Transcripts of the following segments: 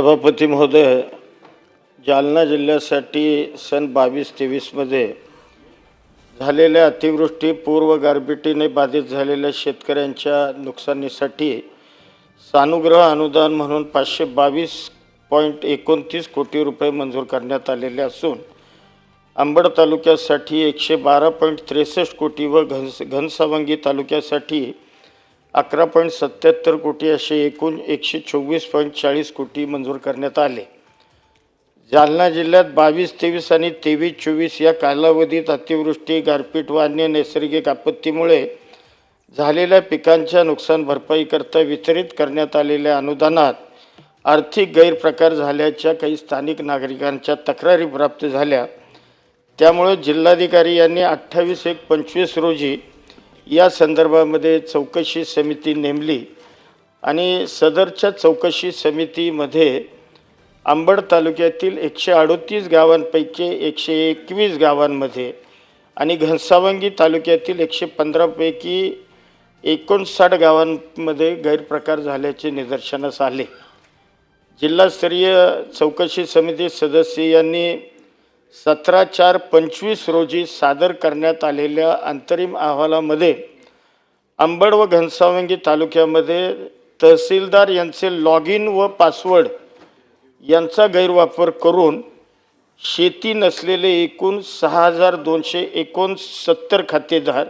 सभापती महोदय जालना जिल्ह्यासाठी सन बावीस तेवीसमध्ये झालेल्या अतिवृष्टी पूर्व गारपिटीने बाधित झालेल्या शेतकऱ्यांच्या नुकसानीसाठी सानुग्रह अनुदान म्हणून पाचशे बावीस पॉईंट एकोणतीस कोटी रुपये मंजूर करण्यात आलेले असून अंबड तालुक्यासाठी एकशे बारा पॉईंट त्रेसष्ट कोटी व घनस घनसावंगी तालुक्यासाठी अकरा पॉईंट सत्याहत्तर कोटी असे एकूण एकशे चोवीस पॉईंट चाळीस कोटी मंजूर करण्यात आले. जालना जिल्ह्यात बावीस तेवीस आणि तेवीस चोवीस या कालावधीत अतिवृष्टी गारपीट व अन्य नैसर्गिक आपत्तीमुळे झालेल्या पिकांच्या नुकसान भरपाईकरता वितरित करण्यात आलेल्या अनुदानात आर्थिक गैरप्रकार झाल्याच्या काही स्थानिक नागरिकांच्या तक्रारी प्राप्त झाल्या. त्यामुळे जिल्हाधिकारी यांनी अठ्ठावीस एक पंचवीस रोजी या संदर्भामध्ये चौकशी समिती नेमली आणि सदरच्या चौकशी समितीमध्ये अंबड तालुक्यातील एकशे अडोतीस गावांपैकी एकशे एकवीस गावांमध्ये आणि घनसावंगी तालुक्यातील एकशे पंधरापैकी एकोणसाठ गावांमध्ये गैरप्रकार झाल्याचे निदर्शनास आले. जिल्हास्तरीय चौकशी समिती सदस्य यांनी सतरा चार पंचवीस रोजी सादर करण्यात आलेल्या अंतरिम अहवालामध्ये अंबड व घनसावंगी तालुक्यामध्ये तहसीलदार यांचे लॉग इन व पासवर्ड यांचा गैरवापर करून शेती नसलेले एकूण सहा हजार दोनशे एकोणसत्तर खातेदार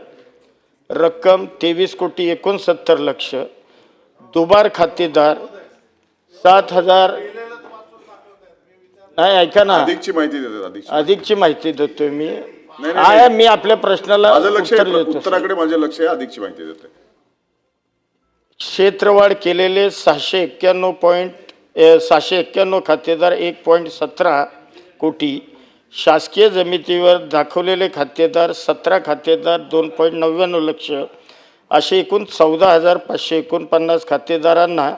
रक्कम तेवीस कोटी एकोणसत्तर लक्ष दुबार खातेदार सात हजार नाही ऐका ना. अधिकची माहिती देतात अधिकची अधिकची माहिती देतोय मी. नाही, आहे मी आपल्या प्रश्नाला माझं लक्ष उत्तर आहे, देतो उत्तराकडे माझे लक्ष आहे अधिकची माहिती देते क्षेत्रवाढ केलेले सहाशे एक्क्याण्णव पॉईंट सहाशे एक्क्याण्णव खातेदार एक पॉईंट सतरा कोटी. शासकीय जमितीवर दाखवलेले खातेदार सतरा खातेदार दोन पॉईंट नव्याण्णव लक्ष. असे एकूण चौदा हजार पाचशे एकोणपन्नास खातेदारांना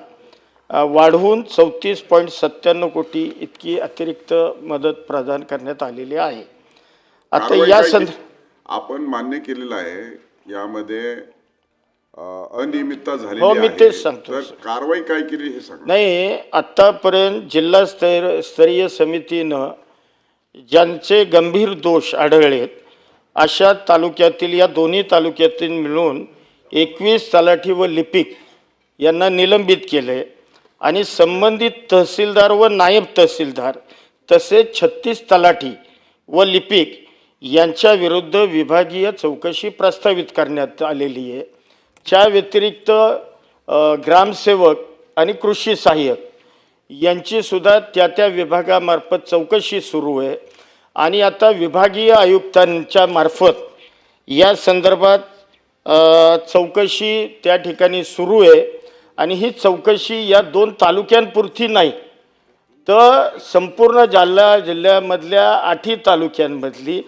वाढवून चौतीस पॉईंट सत्त्याण्णव कोटी इतकी अतिरिक्त मदत प्रदान करण्यात आलेली आहे आता या संद? आपण मान्य केलेलं आहे यामध्ये अनियमितता झालेली हो, मी. तेच सांगतो. कारवाई काय केली हे सांगा नाही आत्तापर्यंत जिल्हा स्तर स्तरीय समितीनं ज्यांचे गंभीर दोष आढळलेत अशा तालुक्यातील या दोन्ही तालुक्यातील मिळून एकवीस तलाठी व लिपिक यांना निलंबित केले आणि संबंधित तहसीलदार व नायब तहसीलदार तसेच छत्तीस तलाठी व लिपिक यांच्या विरुद्ध विभागीय चौकशी प्रस्तावित करण्यात आलेली आहे. त्या व्यतिरिक्त ग्रामसेवक आणि कृषी सहाय्यक यांचीसुद्धा त्या त्या विभागामार्फत चौकशी सुरू आहे. आणि आता विभागीय आयुक्तांच्या मार्फत या संदर्भात चौकशी त्या ठिकाणी सुरू आहे. आणि ही चौकशी या दोन तालुक्यांपुरती नाही. तर संपूर्ण जालना जिल्ह्यामधल्या आठही तालुक्यांमधली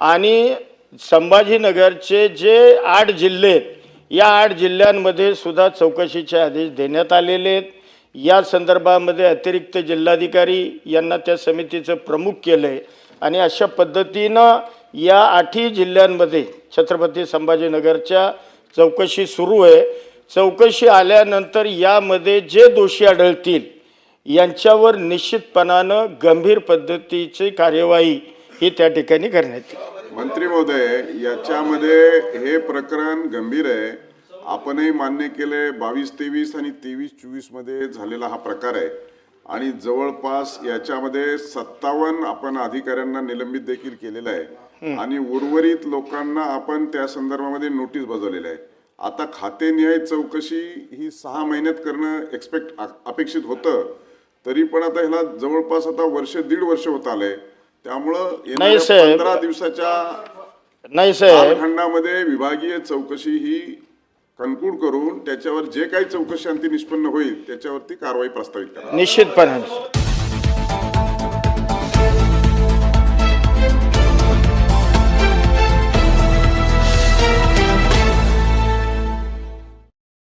आणि संभाजीनगरचे जे आठ जिल्हे आहेत या आठ जिल्ह्यांमध्ये सुद्धा चौकशीचे आदेश देण्यात आलेले आहेत. या संदर्भामध्ये अतिरिक्त जिल्हाधिकारी यांना त्या समितीचं प्रमुख केलं आहे आणि अशा पद्धतीनं या आठही जिल्ह्यांमध्ये छत्रपती संभाजीनगरच्या चौकशी सुरू आहे. चौकशी आल्यानंतर यामध्ये जे दोषी आढळतील यांच्यावर निश्चितपणानं गंभीर पद्धतीची कार्यवाही ही त्या ठिकाणी करण्यात येईल. मंत्री महोदय याच्यामध्ये हे प्रकरण गंभीर आहे. आपणही मान्य केले बावीस तेवीस आणि तेवीस चोवीसमध्ये झालेला हा प्रकार आहे. आणि जवळपास याच्यामध्ये सत्तावन्न आपण अधिकाऱ्यांना निलंबित देखील केलेलं आहे. आणि उर्वरित लोकांना आपण त्या संदर्भामध्ये नोटीस बजावलेल्या आहे. आता खातेनिहाय चौकशी ही सहा महिन्यात करणं एक्सपेक्ट अपेक्षित होतं. तरी पण आता ह्याला जवळपास आता वर्ष दीड वर्ष होत आलंय. त्यामुळं. पंधरा दिवसाच्या नाही कालखंडामध्ये विभागीय चौकशी ही कन्क्लूड करून त्याच्यावर जे काही चौकशी अंती निष्पन्न होईल त्याच्यावरती कारवाई प्रस्तावित करा. निश्चितपणे.